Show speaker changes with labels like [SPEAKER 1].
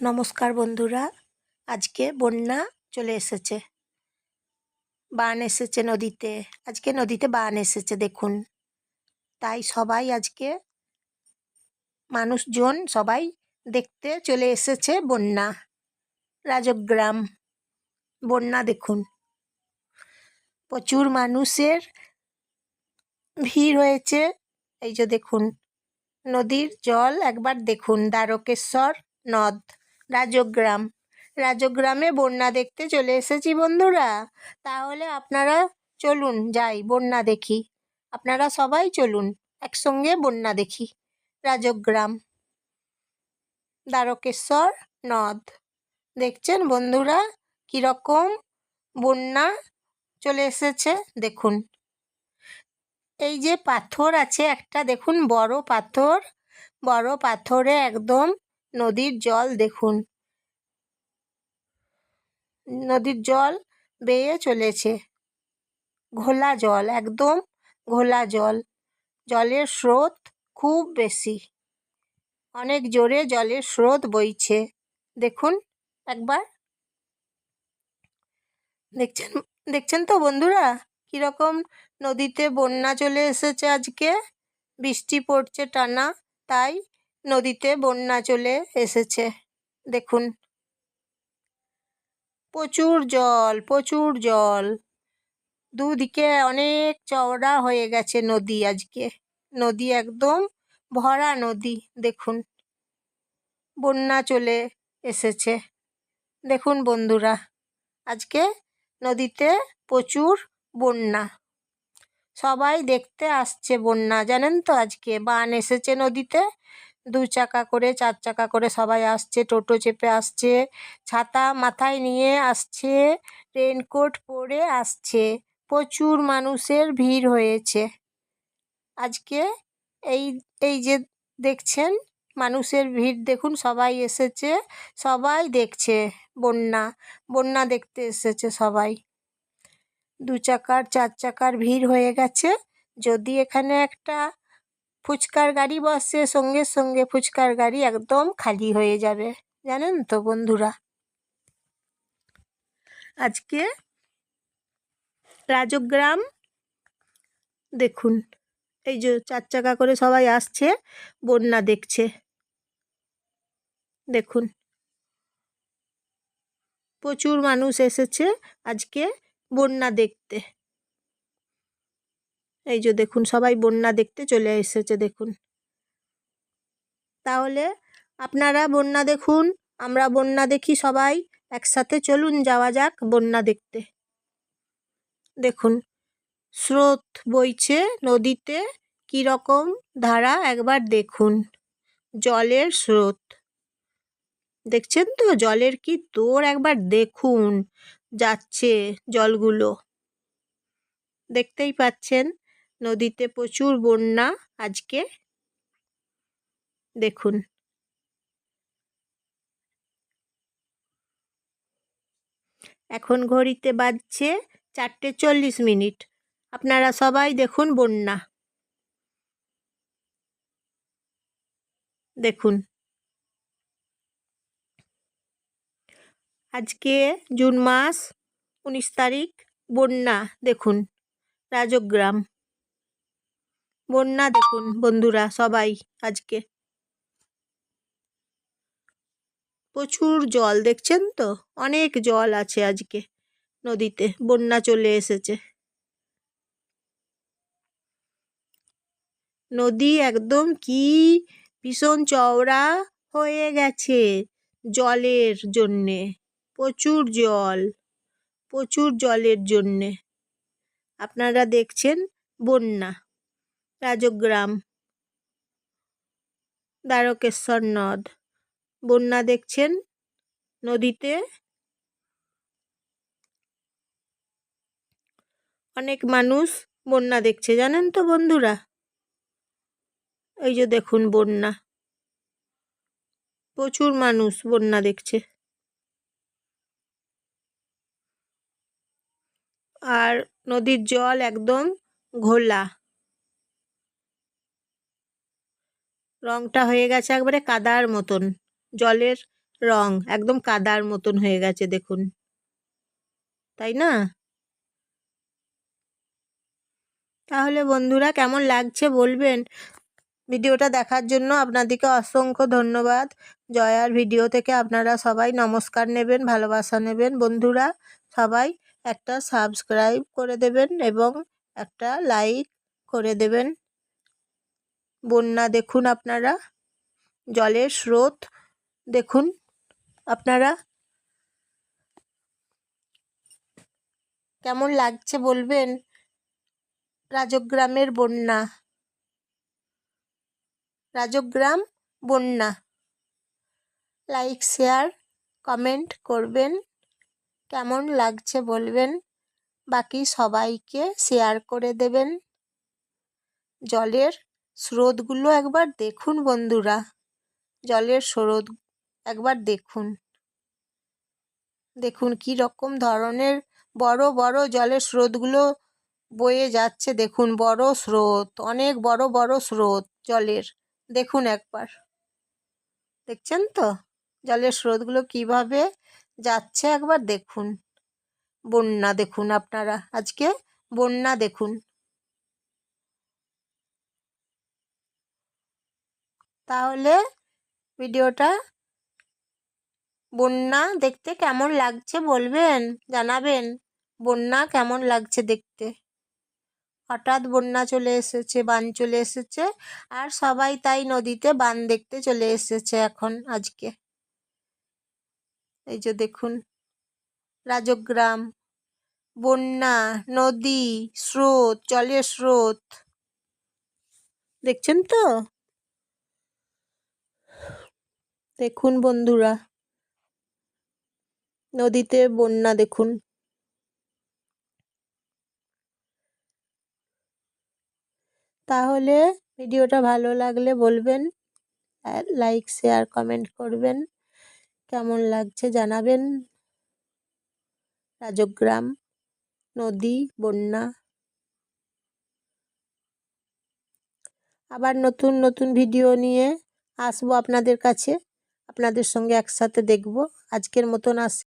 [SPEAKER 1] নমস্কার বন্ধুরা, আজকে বন্যা চলে এসেছে। বান এসেছে নদীতে, আজকে নদীতে বান এসেছে, দেখুন। তাই সবাই আজকে মানুষজন সবাই দেখতে চলে এসেছে বন্যা, রাজগ্রাম। বন্যা দেখুন, প্রচুর মানুষের ভিড় হয়েছে। এই যে দেখুন, নদীর জল একবার দেখুন, দ্বারকেশ্বর নদ। রাজগ্রাম। রাজগ্রামে বন্যা দেখতে চলে এসেছি বন্ধুরা। তাহলে আপনারা চলুন যাই বন্যা দেখি। আপনারা সবাই চলুন, একসঙ্গে বন্যা দেখি। রাজগ্রাম। দ্বারকেশ্বর নদ। দেখছেন বন্ধুরা কীরকম বন্যা চলে এসেছে? দেখুন। এই যে পাথর আছে একটা, দেখুন বড় পাথর। বড় পাথরে একদম নদীর জল দেখুন। নদীর জল বেয়ে চলেছে। ঘোলা জল, একদম ঘোলা জল। জলের স্রোত খুব বেশি। অনেক জোরে জলের স্রোত বইছে। দেখুন একবার। দেখছেন দেখছেন তো বন্ধুরা? কীরকম নদীতে বন্যা চলে এসেছে আজকে? বৃষ্টি পড়ছে টানা, তাই নদীতে বন্যা চলে এসেছে। দেখুন। প্রচুর জল প্রচুর জল। দুদিকে অনেক চওড়া হয়ে গেছে নদী আজকে। নদী একদম ভরা নদী, দেখুন। বন্যা চলে এসেছে। দেখুন বন্ধুরা, আজকে নদীতে প্রচুর বন্যা। সবাই দেখতে আসছে বন্যা, জানেন তো আজকে বান এসেছে নদীতে? দু চাকা করে, চার চাকা করে সবাই আসছে, টোটো চেপে আসছে, ছাতা মাথায় নিয়ে আসছে, রেনকোট পরে আসছে, প্রচুর মানুষের ভিড় হয়েছে। আজকে এই এই যে দেখছেন, মানুষের ভিড় দেখুন, সবাই এসেছে, সবাই দেখছে বন্যা বন্যা দেখতে এসেছে সবাই। দু চাকার, চার চাকার ভিড় হয়ে গেছে। যদি এখানে একটা ফুচকার গাড়ি বসে সঙ্গে সঙ্গে ফুচকার গাড়ি একদম খালি হয়ে যাবে। জানেন তো বন্ধুরা? আজকে রাজগ্রাম, দেখুন, এই যে চার চাকা করে সবাই আসছে, বন্যা দেখছে। দেখুন, প্রচুর মানুষ এসেছে আজকে বন্যা দেখতে। এই যে দেখুন, সবাই বন্যা দেখতে চলে এসেছে, দেখুন। তাহলে আপনারা বন্যা দেখুন, আমরা বন্যা দেখি সবাই, একসাথে চলুন, যাওয়া যাক বন্যা দেখতে। দেখুন, স্রোত বইছে নদীতে, কীরকম? ধারা একবার দেখুন, জলের স্রোত। দেখছেন তো? জলের কি তোর একবার দেখুন, যাচ্ছে জলগুলো। দেখতেই পাচ্ছেন? নদীতে প্রচুর বন্যা আজকে। দেখুন। এখন ঘড়িতে বাজছে চারটে চল্লিশ মিনিট। আপনারা সবাই দেখুন বন্যা। দেখুন। আজকে জুন মাস, উনিশ তারিখ, বন্যা। দেখুন। রাজগ্রাম। বন্যা দেখুন বন্ধুরা, সবাই আজকে। প্রচুর জল, দেখছেন তো? অনেক জল আছে আজকে নদীতে, বন্যা চলে এসেছে। নদী একদম কি ভীষণ চওড়া হয়ে গেছে জলের জন্যে, প্রচুর জল, প্রচুর জলের জন্যে। আপনারা দেখছেন বন্যা। রাজগ্রাম। দ্বারকেশ্বর নদ। বন্যা দেখছেন নদীতে। অনেক মানুষ বন্যা দেখছে, জানেন তো বন্ধুরা? এই যে দেখুন বন্যা। প্রচুর মানুষ বন্যা দেখছে। আর নদীর জল একদম ঘোলা। রংটা হয়ে গেছে একবারে কাদার মতন। জলের রং একদম কাদার মতন হয়ে গেছে, দেখুন। তাই না? তাহলে বন্ধুরা কেমন লাগছে বলবেন? ভিডিওটা দেখার জন্য আপনাদেরকে অসংখ্য ধন্যবাদ। জয়ার ভিডিও থেকে আপনারা সবাই নমস্কার নেবেন, ভালোবাসা নেবেন। বন্ধুরা, সবাই একটা সাবস্ক্রাইব করে দেবেন এবং একটা লাইক করে দেবেন। বন্যা দেখুন আপনারা, জলের স্রোত দেখুন আপনারা। কেমন লাগছে বলবেন? রাজগ্রামের বন্যা। রাজগ্রাম বন্যা। লাইক, শেয়ার, কমেন্ট করবেন। কেমন লাগছে বলবেন? বাকি সবাইকে শেয়ার করে দেবেন। জলের স্রোতগুলো একবার দেখুন বন্ধুরা। জলের স্রোত একবার দেখুন। দেখুন কি রকম ধরনের বড় বড় জলের স্রোতগুলো বয়ে যাচ্ছে। দেখুন বড় স্রোত, অনেক বড় বড় স্রোত জলের। দেখুন একবার। দেখছেন তো? জলের স্রোতগুলো কীভাবে যাচ্ছে একবার দেখুন। বন্যা দেখুন আপনারা। আজকে বন্যা দেখুন। তাহলে ভিডিওটা বন্যা দেখতে কেমন লাগছে বলবেন, জানাবেন। বন্যা কেমন লাগছে দেখতে? হঠাৎ বন্যা চলে এসেছে, বান চলে এসেছে, আর সবাই তাই নদীতে বান দেখতে চলে এসেছে এখন আজকে। এই যে দেখুন, রাজগ্রাম, বন্যা, নদী, স্রোত, জলের স্রোত। দেখছেন তো? দেখুন বন্ধুরা। নদীতে বন্যা দেখুন। তাহলে ভিডিওটা ভালো লাগলে বলবেন লাইক, শেয়ার, কমেন্ট করবেন। কেমন লাগছে জানাবেন। রাজগ্রাম, নদী, বন্যা। আবার নতুন নতুন ভিডিও নিয়ে আসব আপনাদের কাছে। আপনাদের সঙ্গে একসাথে দেখব। আজকের মতন আস